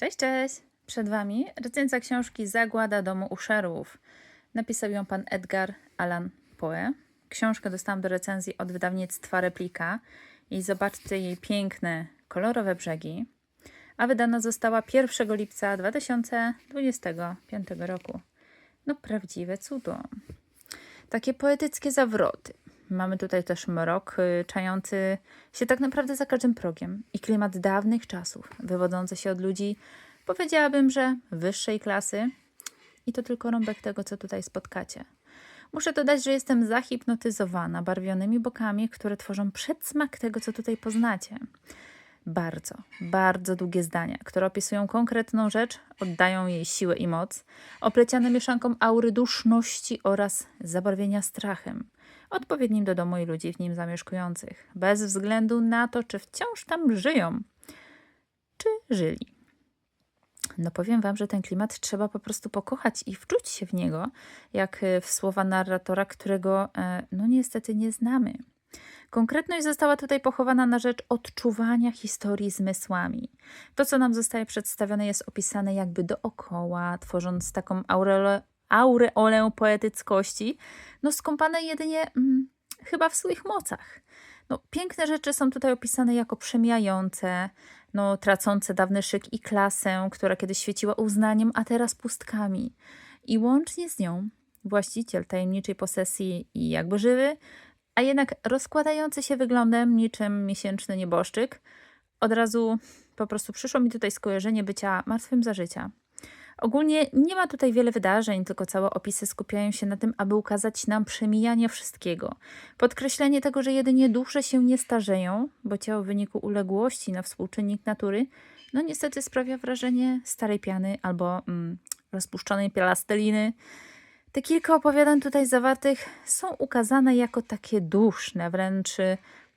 Cześć, cześć! Przed Wami recenzja książki Zagłada domu Usherów. Napisał ją pan Edgar Allan Poe. Książkę dostałam do recenzji od wydawnictwa Replika i zobaczcie jej piękne, kolorowe brzegi. A wydana została 1 lipca 2025 roku. No prawdziwe cudo. Takie poetyckie zawroty. Mamy tutaj też mrok y, czający się tak naprawdę za każdym progiem i klimat dawnych czasów, wywodzący się od ludzi, powiedziałabym, że wyższej klasy. I to tylko rąbek tego, co tutaj spotkacie. Muszę dodać, że jestem zahipnotyzowana barwionymi bokami, które tworzą przedsmak tego, co tutaj poznacie. Bardzo, bardzo długie zdania, które opisują konkretną rzecz, oddają jej siłę i moc, opleciane mieszanką aury duszności oraz zabarwienia strachem, odpowiednim do domu i ludzi w nim zamieszkujących, bez względu na to, czy wciąż tam żyją, czy żyli. No powiem wam, że ten klimat trzeba po prostu pokochać i wczuć się w niego, jak e, w słowa narratora, którego e, no niestety nie znamy. Konkretność została tutaj pochowana na rzecz odczuwania historii zmysłami. To, co nam zostaje przedstawione, jest opisane jakby dookoła, tworząc taką aureolę, aureolę poetyckości, no skąpane jedynie mm, chyba w swoich mocach. No, piękne rzeczy są tutaj opisane jako przemijające, no, tracące dawny szyk i klasę, która kiedyś świeciła uznaniem, a teraz pustkami. I łącznie z nią właściciel tajemniczej posesji i jakby żywy, a jednak rozkładający się wyglądem niczym miesięczny nieboszczyk, od razu po prostu przyszło mi tutaj skojarzenie bycia martwym za życia. Ogólnie nie ma tutaj wiele wydarzeń, tylko całe opisy skupiają się na tym, aby ukazać nam przemijanie wszystkiego. Podkreślenie tego, że jedynie dusze się nie starzeją, bo ciało w wyniku uległości na współczynnik natury, no niestety sprawia wrażenie starej piany albo mm, rozpuszczonej plasteliny. Te kilka opowiadań tutaj zawartych są ukazane jako takie duszne, wręcz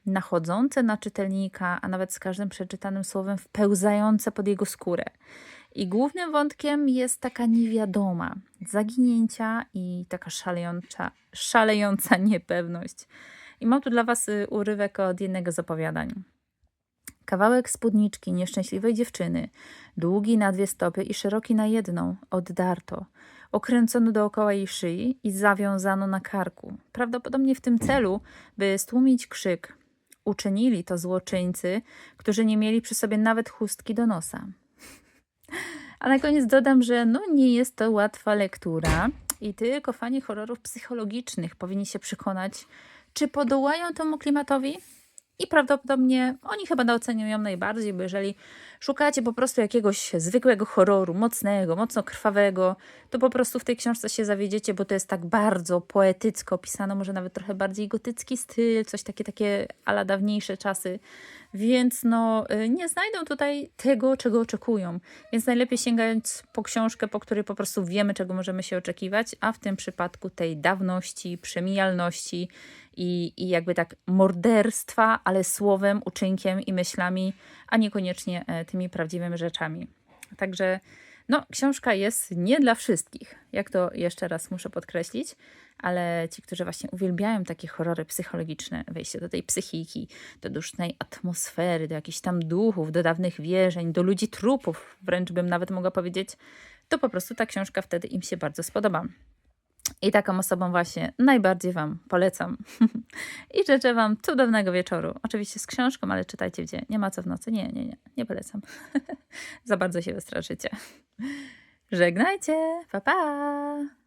nachodzące na czytelnika, a nawet z każdym przeczytanym słowem wpełzające pod jego skórę. I głównym wątkiem jest taka niewiadoma, zaginięcia i taka szalejąca, szalejąca niepewność. I mam tu dla Was y, urywek od jednego z opowiadań. Kawałek spódniczki nieszczęśliwej dziewczyny, długi na dwie stopy i szeroki na jedną, oddarto. Okręcono dookoła jej szyi i zawiązano na karku. Prawdopodobnie w tym celu, by stłumić krzyk. Uczynili to złoczyńcy, którzy nie mieli przy sobie nawet chustki do nosa. A na koniec dodam, że no nie jest to łatwa lektura i tylko fani horrorów psychologicznych powinni się przekonać, czy podołają temu klimatowi. I prawdopodobnie oni chyba docenią ją najbardziej, bo jeżeli szukacie po prostu jakiegoś zwykłego horroru, mocnego, mocno krwawego, to po prostu w tej książce się zawiedziecie, bo to jest tak bardzo poetycko opisane, może nawet trochę bardziej gotycki styl, coś takie, takie ala dawniejsze czasy, więc no y, nie znajdą tutaj tego, czego oczekują. Więc najlepiej sięgając po książkę, po której po prostu wiemy, czego możemy się oczekiwać, a w tym przypadku tej dawności, przemijalności i, i jakby tak morderstwa, ale słowem, uczynkiem i myślami, a niekoniecznie e, tymi prawdziwymi rzeczami. Także no, książka jest nie dla wszystkich, jak to jeszcze raz muszę podkreślić, ale ci, którzy właśnie uwielbiają takie horrory psychologiczne, wejście do tej psychiki, do dusznej atmosfery, do jakichś tam duchów, do dawnych wierzeń, do ludzi trupów, wręcz bym nawet mogła powiedzieć, to po prostu ta książka wtedy im się bardzo spodoba. I taką osobom właśnie najbardziej Wam polecam. I życzę Wam cudownego wieczoru. Oczywiście z książką, ale czytajcie w dzień. Nie ma co w nocy. Nie, nie, nie. Nie polecam. Za bardzo się wystraszycie. Żegnajcie. Pa, pa.